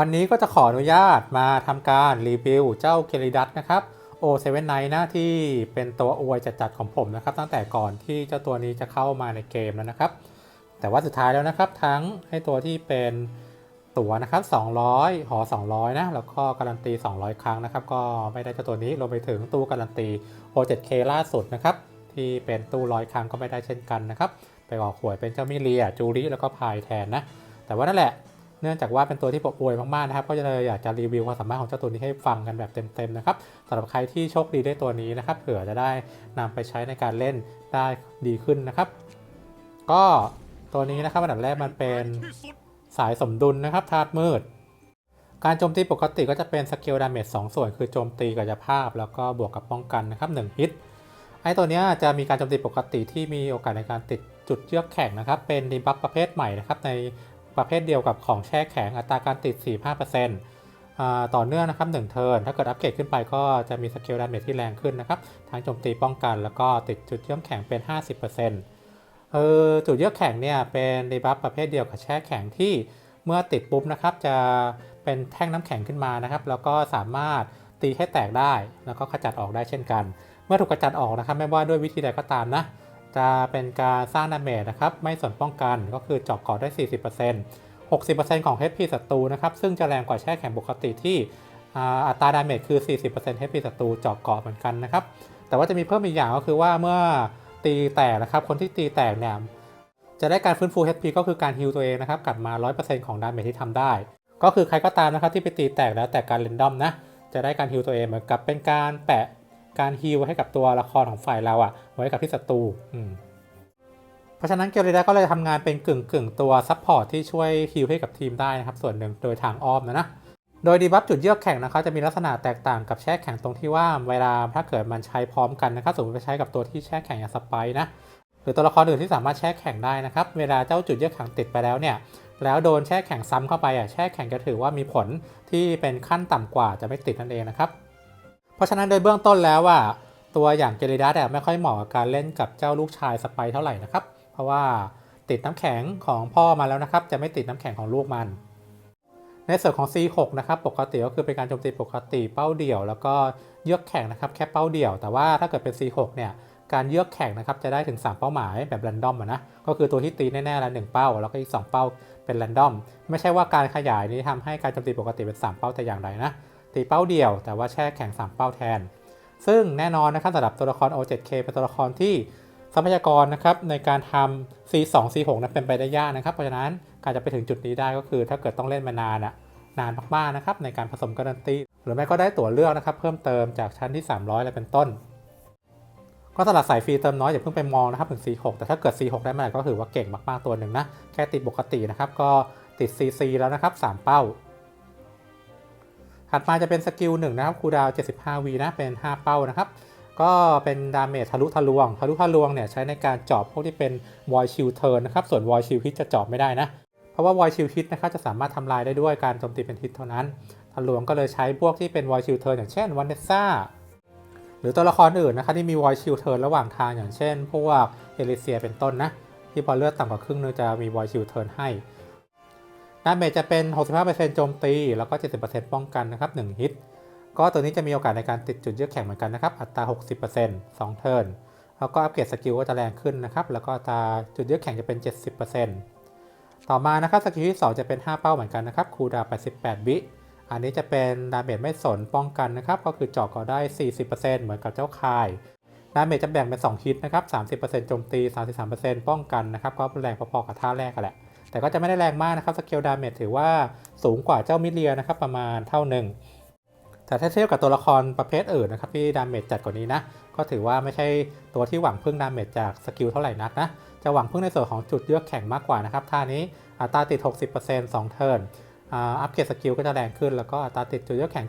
วันนี้ก็จะขออนุญาตมาทำการรีวิวเจ้าเกลิดัสนะครับ O7 Night นะที่เป็นตัวอวยจัดๆของผมนะครับ ตั้งแต่ก่อนที่เจ้าตัวนี้จะเข้ามาในเกมแล้วนะครับ แต่ว่าสุดท้ายแล้วนะครับ ทั้งให้ตัวที่เป็นตั๋วนะครับ 200 หอ 200 นะ แล้วก็การันตี 200 ครั้งนะครับ ก็ไม่ได้เจ้าตัวนี้รวมไปถึงตู้การันตี O7K ล่าสุดนะครับ ที่เป็นตู้ร้อยครั้งก็ไม่ได้เช่นกันนะครับ ไปออกหวยเป็นเจ้ามิเลียจูริแล้วก็พายแทนนะ แต่ว่านั่นแหละ เนื่องจากว่าเป็นตัวที่ผมอวยมากๆนะครับ ก็จะเลยอยากจะรีวิวความสามารถของเจ้าตัวนี้ให้ฟังกันแบบเต็มๆนะครับสำหรับใครที่โชคดีได้ตัวนี้นะครับเผื่อจะได้นำไปใช้ในการเล่นได้ดีขึ้นนะครับ ก็ตัวนี้นะครับอันดับแรกมันเป็นสายสมดุลนะครับธาตุมืด การโจมตีปกติก็จะเป็นสกิลดาเมจ2ส่วน คือโจมตีกายภาพ แล้วก็บวกกับป้องกันนะครับ1ฮิตไอตัวนี้จะมีการโจมตีปกติที่มีโอกาสในการติดจุดเยือกแข็งนะครับ เป็นดีบัฟประเภทใหม่นะครับใน ประเภทเดียวกับของแช่แข็งอัตราการติด 45%อ่าต่อเนื่องนะครับ1เทิร์นถ้าเกิดอัปเกรดขึ้นไปก็จะมีสกิลดาเมจที่แรงขึ้นนะครับทั้งโจมตีป้องกันแล้วก็ติดจุดเยือกแข็งเป็น 50%เออจุดเยือกแข็งเนี่ยเป็นดีบัฟประเภทเดียวกับแช่แข็งที่เมื่อติดปุ๊บนะครับจะเป็นแท่งน้ำแข็งขึ้นมานะครับ แล้วก็สามารถตีให้แตกได้ แล้วก็ขจัดออกได้เช่นกัน เมื่อถูกกระจัดออกนะครับไม่ว่าด้วยวิธีใดก็ตามนะ จะเป็นการสร้างดาเมจนะครับไม่ส่วนป้องกันก็คือเจาะเกาะได้ 40% 60%ของ HP ศัตรูนะครับซึ่งจะแรงกว่าแช่แข็งปกติที่อัตราดาเมจคือ 40% HP ศัตรูเจาะเกาะเหมือนกันนะครับแต่ว่าจะมีเพิ่มอีกอย่างก็คือว่าเมื่อตีแตกนะครับคนที่ตีแตกเนี่ยจะได้การฟื้นฟู HP ก็คือการฮิลตัวเองนะครับกลับมา 100%ของดาเมจที่ทำได้ ก็คือใครก็ตามนะครับที่ไปตีแตกแล้วแต่การเรนดอมนะจะได้การฮิลตัวเองเหมือนกับเป็นการแปะ การฮิลให้กับตัวละครของฝ่ายเราอะไว้กับที่ศัตรูอืมเพราะฉะนั้นเกลเรดาก็เลยทำงานเป็นกึ่งกึ่งๆตัวซับพอร์ตที่ช่วยฮิลให้กับทีมได้นะครับ ส่วนหนึ่งโดยทางอ้อมนะนะโดยดีบัฟจุดเยือกแข็งนะครับจะมีลักษณะแตกต่างกับแช่แข็งตรงที่ว่าเวลาถ้าเกิดมันใช้พร้อมกันนะครับสมมติไปใช้กับตัวที่แช่แข็งอย่างสไปร์นะหรือตัวละครอื่นที่สามารถแช่แข็งได้นะครับเวลาเจ้าจุดเยือกแข็งติดไปแล้วเนี่ยแล้วโดนแช่แข็งซ้ำเข้าไปอะแช่แข็งจะถือว่ามีผลที่เป็นขั้นต่ำกว่าจะไม่ติดนั่นเองนะครับ เพราะฉะนั้นโดยเบื้องต้นแล้วว่าตัวอย่างเจริดัสอ่ไม่ค่อยเหมาะกับการเล่นกับเจ้าลูกชายสไปเท่าไหร่นะครับ เพราะว่าติดน้ำแข็งของพ่อมาแล้วนะครับ จะไม่ติดน้ำแข็งของลูกมัน ในส่วนของ C6 นะครับปกติก็คือเป็นการโจมตีปกติเป้าเดี่ยว แล้วก็เยือกแข็งนะครับแค่เป้าเดี่ยว แต่ว่าถ้าเกิดเป็น C6 เนี่ยการเยือกแข็งนะครับจะได้ถึง 3 เป้าหมายแบบแรนดอมนะก็คือตัวที่ตีแน่ๆแล้ว1เป้า แล้วก็อีก 2 เป้าเป็นแรนดอม ไม่ใช่ว่าการขยายนี้ทำให้การโจมตีปกติเป็น 3 เป้าแต่อย่างใดนะ ตีเป้าเดี่ยว แต่ว่าแช่แข็ง 3 เป้าแทน ซึ่งแน่นอนนะครับสำหรับตัวละคร O7K เป็นตัวละครที่ทรัพยากรนะครับในการทำ C2 C6 นั้นเป็นไปได้ยากนะครับ เพราะฉะนั้นการจะไปถึงจุดนี้ได้ก็คือ ถ้าเกิดต้องเล่นมานานอะนานมากๆนะครับในการผสมการันตีหรือไม่ก็ได้ตั๋วเลือกนะครับเพิ่มเติมจากชั้นที่ 300 อะไรเป็นต้น ก็สำหรับสายฟรีเติมน้อยอย่าเพิ่งไปมองนะครับถึง C6 แต่ถ้าเกิด C6 ได้เมื่อไหร่ก็ถือว่าเก่งมากๆตัวหนึ่งนะแค่ติดปกตินะครับก็ติด CC แล้วนะครับ 3 เป้า ถัดมาจะเป็นสกิลหนึ่งนะครับคูดาว75วีนะเป็น 5 เป้านะครับ ก็เป็นดาเมจทะลุทะลวง ทะลุทะลวงเนี่ยใช้ในการเจอบพวกที่เป็นวอยชิลเทิร์นนะครับ ส่วนวอยชิลฮิตจะเจอบไม่ได้นะ เพราะว่าวอยชิลฮิตนะครับจะสามารถทำลายได้ด้วยการโจมตีเป็นฮิตเท่านั้น ทะลวงก็เลยใช้พวกที่เป็นวอยชิลเทิร์นอย่างเช่นวันเนซ่าหรือตัวละครอื่นนะครับที่มีวอยชิลเทิร์นระหว่างทางอย่างเช่น พวกเอลิเซียเป็นต้นนะที่พอเลือดต่ำกว่าครึ่งนึงจะมีวอยชิลเทิร์นให้ ดาเมจจะเป็น 65%โจมตี แล้วก็ 70%ป้องกันนะครับ1ฮิต ก็ตัวนี้จะมีโอกาสในการติดจุดเยือกแข็งเหมือนกันนะครับ อัตรา 60% 2 เทิร์น แล้วก็อัปเกรดสกิลก็จะแรงขึ้นนะครับ แล้วก็อัตราจุดเยือกแข็งจะเป็น 70%ต่อมานะครับสกิลที่ 2 จะเป็น 5 เป้าเหมือนกันนะครับคูดา 88 วิอันนี้จะเป็นดาเมจไม่สนป้องกันนะครับ ก็คือเจาะก็ได้ 40%เหมือนกับเจ้าคายดาเมจจะแบ่งเป็น2ฮิตนะครับ 30%โจมตี 33%ป้องกันนะครับ ก็แรงพอๆกับท่าแรกกันแหละ แต่ก็จะไม่ได้แรงมากนะครับสเกลดาเมจถือว่าสูงกว่าเจ้ามิเลียนะครับประมาณเท่าหนึ่งแต่ถ้าเทียบกับตัวละครประเภทอื่นนะครับที่ดาเมจจัดกว่านี้นะ ก็ถือว่าไม่ใช่ตัวที่หวังพึ่งดาเมจจากสกิลเท่าไหร่นักนะ จะหวังพึ่งในส่วนของจุดเยือกแข็งมากกว่านะครับท่านี้อัตราติด 60% 2 เทิร์นอัปเกรดสกิลก็จะแรงขึ้น แล้วก็อัตราติดจุดเยือกแข็ง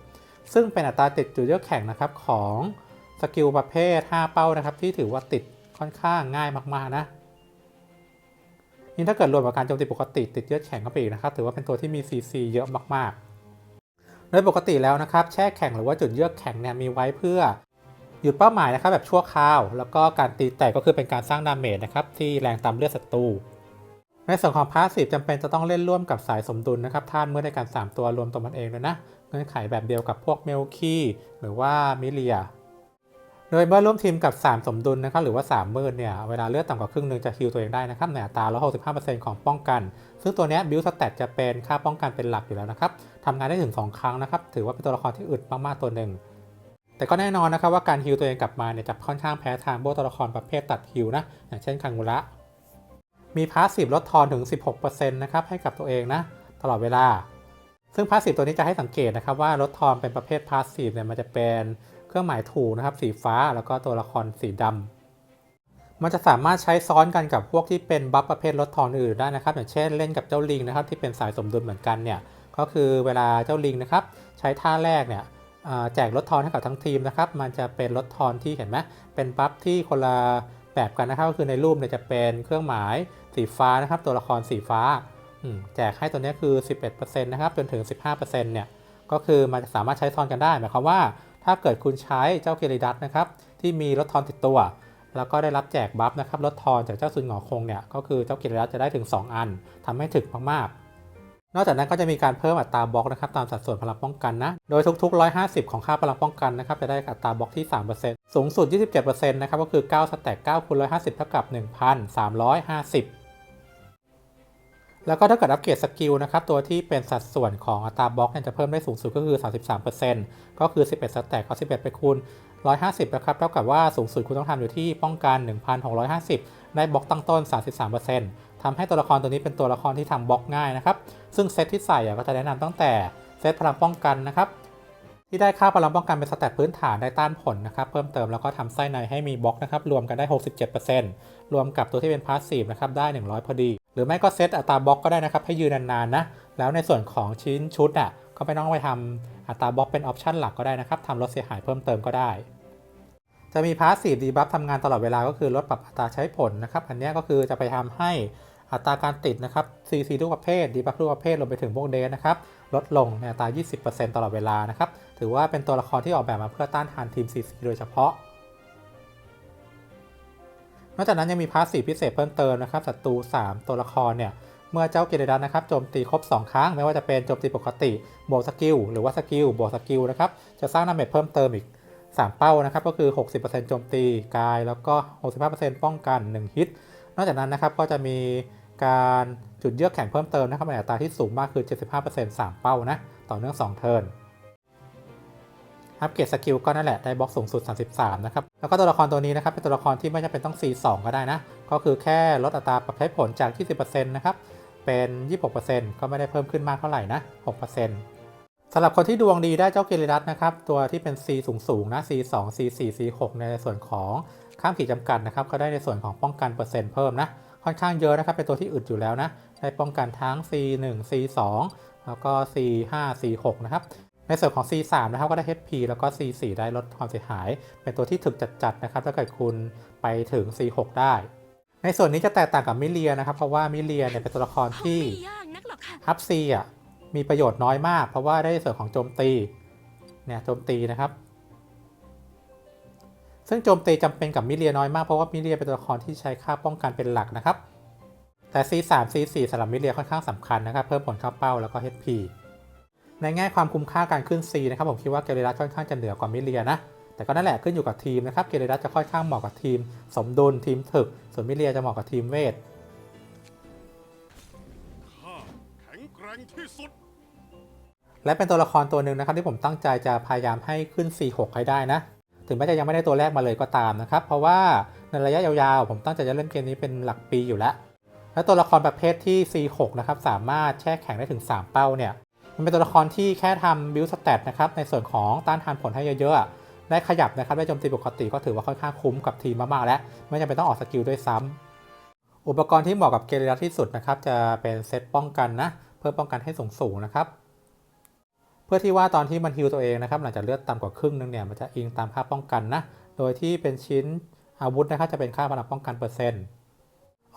70 ซึ่งเป็นอัตราติดจุดเยือกแข็งนะครับของสกิลประเภท 5 เป้านะครับที่ถือว่าติดค่อนข้างง่ายมากๆนะ นี่ถ้าเกิดรวมกับการโจมตีปกติติดเยือแข็งเข้าไปอีกนะครับถือว่าเป็นตัวที่มี CC เยอะมากๆ โดยปกติแล้วนะครับแช่แข็งหรือว่าจุดเยือกแข็งเนี่ยมีไว้เพื่อหยุดเป้าหมายนะครับแบบชั่วคราว แล้วก็การตีแตกก็คือเป็นการสร้างดาเมจนะครับที่แรงตามเลือดศัตรูในส่วนของพาสซีฟจำเป็นจะต้องเล่นร่วมกับสายสมดุลนะครับธาตุมืดในการ 3 ตัวรวมตัวมันเองเลยนะ เงื่อนไขแบบเดียวกับพวกเมลคีหรือว่ามิเลีย โดยเมื่อร่วมทีมกับ 3 สมดุลนะครับหรือว่า3มืดเนี่ยเวลาเลือดต่ำกว่าครึ่งหนึ่งจะฮิลตัวเองได้นะครับในอัตรา165%ของป้องกัน ซึ่งตัวนี้บิลสแตทจะเป็นค่าป้องกันเป็นหลักอยู่แล้วนะครับทำงานได้ถึง 2 ครั้งนะครับถือว่าเป็นตัวละครที่อึดมากๆตัวหนึ่งแต่ก็แน่นอนนะครับว่าการฮิลตัวเองกลับมาเนี่ยจะค่อนข้างแพ้ทางพวกตัวละครประเภทตัดฮิลนะอย่างเช่นคังุระมีพาสซีฟลดทอนถึง 16%นะครับให้กับตัวเองนะตลอดเวลา ซึ่งพาสซีฟตัวนี้จะให้สังเกตนะครับว่าลดทอนเป็นประเภทพาสซีฟเนี่ยมันจะเป็น เครื่องหมายถูกนะครับสีฟ้าแล้วก็ตัวละครสีดำมันจะสามารถใช้ซ้อนกันกับพวกที่เป็นบัฟประเภทลดทอนอื่นได้นะครับ อย่างเช่นเล่นกับเจ้าลิงนะครับที่เป็นสายสมดุลเหมือนกันเนี่ยก็คือเวลาเจ้าลิงนะครับใช้ท่าแรกเนี่ยแจกลดทอนให้กับทั้งทีมนะครับ มันจะเป็นลดทอนที่เห็นไหมเป็นบัฟที่คนละแบบกันนะครับ ก็คือในรูปเนี่ยจะเป็นเครื่องหมายสีฟ้านะครับ ตัวละครสีฟ้าแจกให้ตัวนี้คือ 11%นะครับ จนถึง 15%เนี่ย ก็คือมันสามารถใช้ซ้อนกันได้ หมายความว่า ถ้าเกิดคุณใช้เจ้าเกลิดัสนะครับที่มีลดทอนติดตัว แล้วก็ได้รับแจกบัฟนะครับลดทอนจากเจ้าซุนหงอคงเนี่ยก็คือเจ้าเกลิดัสจะได้ถึง 2 อันทำให้ถึกมากๆ นอกจากนั้นก็จะมีการเพิ่มอัตราบล็อกนะครับตามสัดส่วนพลังป้องกันนะโดยทุกๆ 150 ของค่าพลังป้องกันนะครับจะได้อัตราบล็อกที่ 3%สูงสุด 27%นะครับก็คือ9สแต็ก9คูณ150 เท่ากับ 1,350 แล้วก็ถ้าเกิดอัปเกรดสกิลนะครับตัวที่เป็นสัดส่วนของอัตราบล็อกเนี่ยจะเพิ่มได้สูงสุดก็คือ 33%ก็คือ 11สแต็กเอา11 ไปคูณ 150 นะครับ เท่ากับว่าสูงสุดคุณต้องทำอยู่ที่ป้องกัน 1,650 ได้บล็อกตั้งต้น 33%ทำให้ตัวละครตัวนี้เป็นตัวละครที่ทำบล็อกง่ายนะครับ ซึ่งเซตที่ใส่ก็จะแนะนำตั้งแต่เซตพลังป้องกันนะครับที่ได้ค่าพลังป้องกันเป็นสแตทพื้นฐานได้ต้านผลนะครับเพิ่มเติมแล้วก็ทำไส้ในให้มีบล็อกนะครับรวมกันได้ 67%รวมกับตัวที่เป็นพาสซีฟนะครับได้ 100 พอดี หรือไม่ก็เซตอัตราบล็อกก็ได้นะครับ ให้ยืนนานๆนะ แล้วในส่วนของชิ้นชุดอะก็ไม่ต้องไปทำอัตราบล็อกเป็นออปชันหลักก็ได้นะครับทำลดเสียหายเพิ่มเติมก็ได้ จะมีพาสซีฟดีบัฟทำงานตลอดเวลาก็คือลดปรับอัตราใช้ผลนะครับ อันนี้ก็คือจะไปทำให้อัตราการติดนะครับ CC ทุกประเภทดีบัฟทุกประเภทรวมไปถึงพวกเดสนะครับลดลงในอัตรา 20%ตลอดเวลานะครับ ถือว่าเป็นตัวละครที่ออกแบบมาเพื่อต้านทานทีม CC โดยเฉพาะ นอกจากนั้นยังมีพาสซีฟพิเศษเพิ่มเติมนะครับศัตรู 3 ตัวละครเนี่ยเมื่อเจ้าเกเรดัสนะครับโจมตีครบ 2 ครั้ง ไม่ว่าจะเป็นโจมตีปกติบวกสกิลหรือว่าสกิลบวกสกิลนะครับจะสร้างดาเมจเพิ่มเติมอีก 3 เป้านะครับก็คือ 60%โจมตีกาย แล้วก็ 65%ป้องกัน 1 ฮิต นอกจากนั้นนะครับก็จะมีการจุดเยือกแข็งเพิ่มเติมนะครับในอัตราที่สูงมากคือ 75% 3 เป้านะต่อเนื่อง2เทิร์น อัปเกรดสกิลก็นั่นแหละได้บล็อกสูงสุด 33 นะครับ แล้วก็ตัวละครตัวนี้นะครับ เป็นตัวละครที่ไม่จำเป็นต้อง C2 ก็ได้นะ ก็คือแค่ลดอัตราปรับใช้ผลจาก 20%นะครับ เป็น 26%ก็ไม่ได้เพิ่มขึ้นมากเท่าไหร่นะ 6%สำหรับคนที่ดวงดีได้เจ้าเกลิรัสนะครับ ตัวที่เป็น C สูงสูงนะ C2 C4 C6 ในส่วนของข้ามขีดจำกัดนะครับก็ได้ในส่วนของป้องกันเปอร์เซ็นต์เพิ่มนะ ค่อนข้างเยอะนะครับ เป็นตัวที่อึดอยู่แล้วนะ ได้ป้องกันทั้ง C1 C2 แล้วก็ C5 C6 นะครับ ในส่วนของ C3 นะครับก็ได้ HP แล้วก็ C4 ได้ลดความเสียหาย เป็นตัวที่ถึกจัดๆนะครับถ้าเกิดคุณไปถึง C6 ได้ ในส่วนนี้จะแตกต่างกับมิเลียนะครับ เพราะว่ามิเลียเนี่ยเป็นตัวละครที่ฮับซีอะมีประโยชน์น้อยมาก เพราะว่าได้ส่วนของโจมตีเนี่ยโจมตีนะครับ ซึ่งโจมตีจำเป็นกับมิเลียน้อยมากเพราะว่ามิเลียเป็นตัวละครที่ใช้ค่าป้องกันเป็นหลักนะครับแต่ C3 C4 สำหรับมิเลียค่อนข้างสำคัญนะครับ เพิ่มผลเข้าเป้าแล้วก็ HP ในแง่ความคุ้มค่าการขึ้น C นะครับผมคิดว่าเกเรรัสค่อนข้างจะเหนือกว่ามิเลียนะ แต่ก็นั่นแหละขึ้นอยู่กับทีมนะครับเกเรรัสจะค่อนข้างเหมาะกับทีม สมดุลทีมถึก ส่วนมิเลียจะเหมาะกับทีมเวทข้าแข็งแกร่งที่สุดและเป็นตัวละครตัวหนึ่งนะครับที่ผมตั้งใจจะพยายามให้ขึ้น C6 ให้ได้นะ ถึงแม้จะยังไม่ได้ตัวแรกมาเลยก็ตามนะครับ เพราะว่าในระยะยาวๆ ผมตั้งใจจะเล่นเกมนี้เป็นหลักปีอยู่แล้ว และตัวละครประเภทที่ C6 นะครับสามารถแช่แข็งได้ถึง 3 เป้าเนี่ย มันเป็นตัวละครที่แค่ทำบิลสแตทนะครับในส่วนของต้านทานผลให้เยอะๆได้ขยับนะครับได้โจมตีปกติก็ถือว่าค่อนข้างคุ้มกับทีมมากๆแล้วไม่จำเป็นต้องออกสกิลด้วยซ้ำอุปกรณ์ที่เหมาะกับเกเรรัที่สุดนะครับจะเป็นเซตป้องกันนะเพื่อป้องกันให้สูงๆนะครับเพื่อที่ว่าตอนที่มันฮิวตัวเองนะครับหลังจากเลือดต่ำกว่าครึ่งนึงเนี่ยมันจะอิงตามค่าป้องกันนะโดยที่เป็นชิ้นอาวุธนะครับจะเป็นค่าพลังป้องกันเปอร์เซ็นต์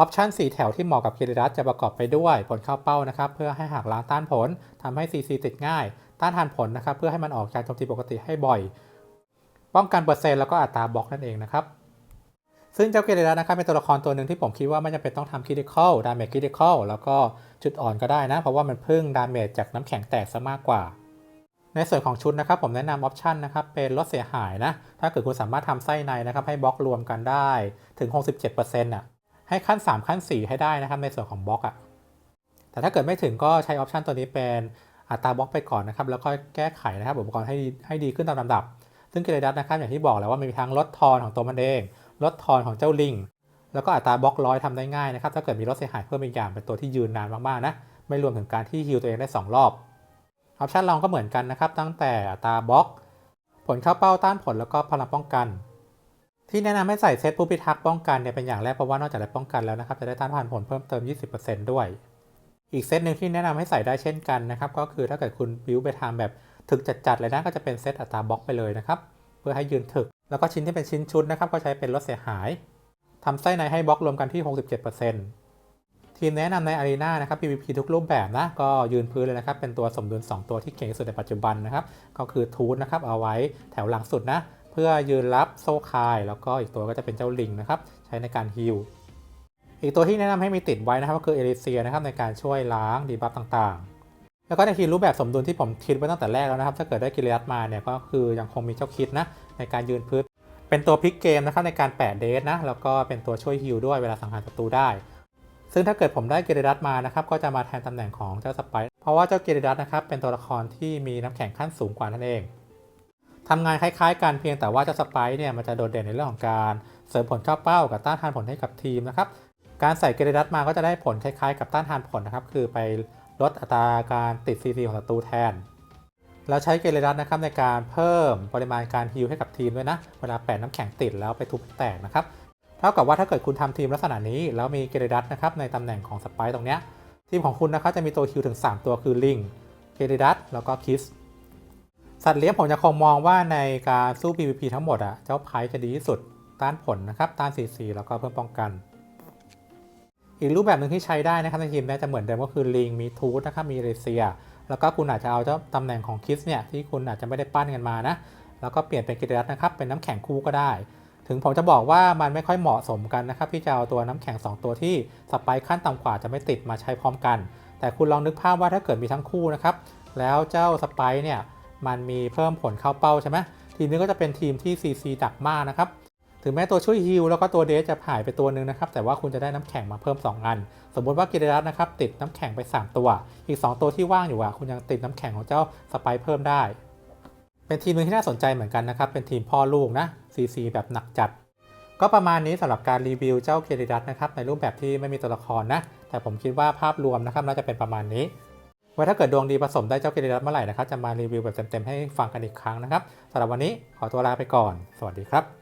ออปชันสีแถวที่เหมาะกับเคริรัสจะประกอบไปด้วย ผลเข้าเป้านะครับ เพื่อให้หักล้างต้านผลทำให้ CC ติดง่าย ต้านทานผลนะครับ เพื่อให้มันออกการโจมตีปกติให้บ่อย ป้องกันเปอร์เซ็นต์แล้วก็อัตราบล็อกนั่นเองนะครับ ซึ่งเจ้าเกเรดัสนะครับเป็นตัวละครตัวหนึ่งที่ผมคิดว่าไม่จำเป็นต้องทำคิดิคอลดาเมจคิดิคอลแล้วก็จุดอ่อนก็ได้นะ เพราะว่ามันพึ่งดาเมจจากน้ำแข็งแตกซะมากกว่าในส่วนของชุดนะครับผมแนะนำออปชันนะครับเป็นลดเสียหายนะ ถ้าเกิดคุณสามารถทำไส้ในนะครับให้บล็อกรวมกันได้ถึง 67%อะ ให้ขั้น 3 ขั้น 4 ให้ได้นะครับในส่วนของบล็อกอะแต่ถ้าเกิดไม่ถึงก็ใช้ออปชันตัวนี้เป็นอัตราบล็อกไปก่อนนะครับ แล้วก็แก้ไขนะครับอุปกรณ์ให้ดีให้ดีขึ้นตามลำดับ ซึ่งเกเรดัสนะครับอย่างที่บอกแล้วว่ามีทั้งลดทอนของตัวมันเอง ลดทอนของเจ้าลิง แล้วก็อัตราบล็อกร้อยทำได้ง่ายนะครับ ถ้าเกิดมีลดเสียหายเพิ่มอีกอย่างเป็นตัวที่ยืนนานมากๆนะ ไม่รวมถึงการที่ฮิลตัวเองได้ 2 รอบ ออปชันรองก็เหมือนกันนะครับ ตั้งแต่อัตราบล็อก ผลเข้าเป้าต้านผลแล้วก็พลังป้องกัน ที่แนะนำให้ใส่เซตผู้พิทักษ์ป้องกันเนี่ยเป็นอย่างแรกเพราะว่านอกจากได้ป้องกันแล้วนะครับจะได้ต้านทานผลเพิ่มเติม 20%ด้วย อีกเซตหนึ่งที่แนะนำให้ใส่ได้เช่นกันนะครับก็คือถ้าเกิดคุณบิวไปทำแบบถึกจัดๆเลยนะก็จะเป็นเซตอัตราบล็อกไปเลยนะครับเพื่อให้ยืนถึก แล้วก็ชิ้นที่เป็นชิ้นชุดนะครับก็ใช้เป็นลดเสียหายทำไส้ในให้บล็อกรวมกันที่ 67%ทีมแนะนำในอารีนานะครับ PVP ทุกรูปแบบนะก็ยืนพื้นเลยนะครับเป็นตัวสมดุล 2 ตัวที่เก่งที่สุดในปัจจุบันนะครับก็คือทูตนะครับเอาไว้แถวหลังสุดนะ พื่อยืนรับโซ่คาย แล้วก็อีกตัวก็จะเป็นเจ้าลิงนะครับ ใช้ในการฮิลอีกตัวที่แนะนำให้มีติดไว้นะครับก็คือเอริเซียนะครับในการช่วยล้างดีบัฟต่างๆ แล้วก็ในทีมรูปแบบสมดุลที่ผมคิดไว้ตั้งแต่แรกแล้วนะครับ ถ้าเกิดได้กิริยัตมาเนี่ยก็คือยังคงมีเจ้าคิดนะในการยืนพื้นเป็นตัวพลิกเกมนะครับในการแปะเดสนะแล้วก็เป็นตัวช่วยฮิลด้วยเวลาสังหารศัตรูได้ ซึ่งถ้าเกิดผมได้เกเรดัสมานะครับก็จะมาแทนตำแหน่งของเจ้าสไปเพราะว่าเจ้าเกเรดัสนะครับเป็นตัวละครที่มีน้ำแข็งขั้นสูงกว่านั่นเอง ทำงานคล้ายๆกันเพียงแต่ว่าเจ้าสไปร์เนี่ยมันจะโดดเด่นในเรื่องของการเสริมผลเข้าเป้ากับต้านทานผลให้กับทีมนะครับการใส่เกเรดัสมาก็จะได้ผลคล้ายๆ กับต้านทานผลนะครับคือไปลดอัตราการติด CC ของศัตรูแทน แล้วใช้เกเรดัสนะครับในการเพิ่มปริมาณการฮิลให้กับทีมด้วยนะ เวลาแปะน้ำแข็งติดแล้วไปทุบแตกนะครับเท่ากับว่าถ้าเกิดคุณทำทีมลักษณะนี้ แล้วมีเกเรดัสนะครับในตำแหน่งของสไปร์ตรงเนี้ยทีมของคุณนะครับจะมีตัวฮิลถึง 3 ตัวคือลิงเกเรดัสแล้วก็คิส สัตว์เลี้ยงผมจะคงมองว่าในการสู้ PVP ทั้งหมดอะเจ้าไพจะดีที่สุด ต้านผลนะครับ ต้าน CC แล้วก็เพิ่มป้องกัน อีกรูปแบบหนึ่งที่ใช้ได้นะครับในทีมเนี้จะเหมือนเดิมก็คือลิงมีทูตนะครับมีเรเซีย แล้วก็คุณอาจจะเอาเจ้าตำแหน่งของคิสเนี่ยที่คุณอาจจะไม่ได้ปั้นกันมานะ แล้วก็เปลี่ยนเป็นกิจรัตนะครับเป็นน้ำแข็งคู่ก็ได้ ถึงผมจะบอกว่ามันไม่ค่อยเหมาะสมกันนะครับที่จะเอาตัวน้ำแข็ง 2 ตัวที่สไปค์ขั้นต่ำกว่าจะไม่ติดมาใช้พร้อมกัน แต่คุณลองนึกภาพว่าถ้าเกิดมีทั้งคู่นะครับแล้วเจ้าสไปเนี่ย มันมีเพิ่มผลเข้าเป้าใช่ไหมทีมนี้ก็จะเป็นทีมที่ CC ดักมากนะครับถึงแม้ตัวช่วยฮิลแล้วก็ตัวเดสจะหายไปตัวหนึ่งนะครับ แต่ว่าคุณจะได้น้ำแข็งมาเพิ่ม 2 อัน สมมติว่ากิเรรัตนะครับติดน้ำแข็งไป 3 ตัว อีก 2 ตัวที่ว่างอยู่อะคุณยังติดน้ำแข็งของเจ้าสไปเพิ่มได้ เป็นทีมหนึงที่น่าสนใจเหมือนกันนะครับ เป็นทีมพ่อลูกนะ CC แบบหนักจัด ก็ประมาณนี้สำหรับการรีวิวเจ้าเกเรดัตนะครับในรูปแบบที่ไม่มีตัวละครนะแต่ผมคิดว่าภาพรวมนะครับน่าจะเป็นประมาณนี้ ว้ถ้าเกิดดวงดีผสมได้เจ้าเกเรรัตเมื่อไหร่นะครับจะมารีวิวแบบเต็มๆให้ฟังกันอีกครั้งนะครับสำหรับวันนี้ขอตัวลาไปก่อน สวัสดีครับ